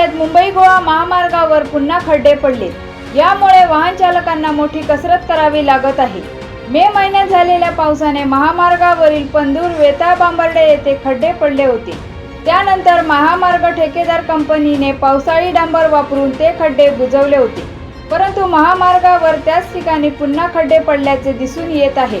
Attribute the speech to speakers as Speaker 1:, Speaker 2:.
Speaker 1: जिल्ह्यात मुंबई गोवा महामार्गावर पुन्हा खड्डे पडले. यामुळे वाहन चालकांना मोठी कसरत करावी लागत आहे. मे महिन्यात झालेल्या पावसाने महामार्गावरील पंदूर वेताळ बांबर्डे येथे खड्डे पडले होते. त्यानंतर महामार्ग ठेकेदार कंपनीने पावसाळी डांबर वापरून ते खड्डे बुजवले होते. परंतु महामार्गावर त्याच ठिकाणी पुन्हा खड्डे पडल्याचे दिसून येत आहे.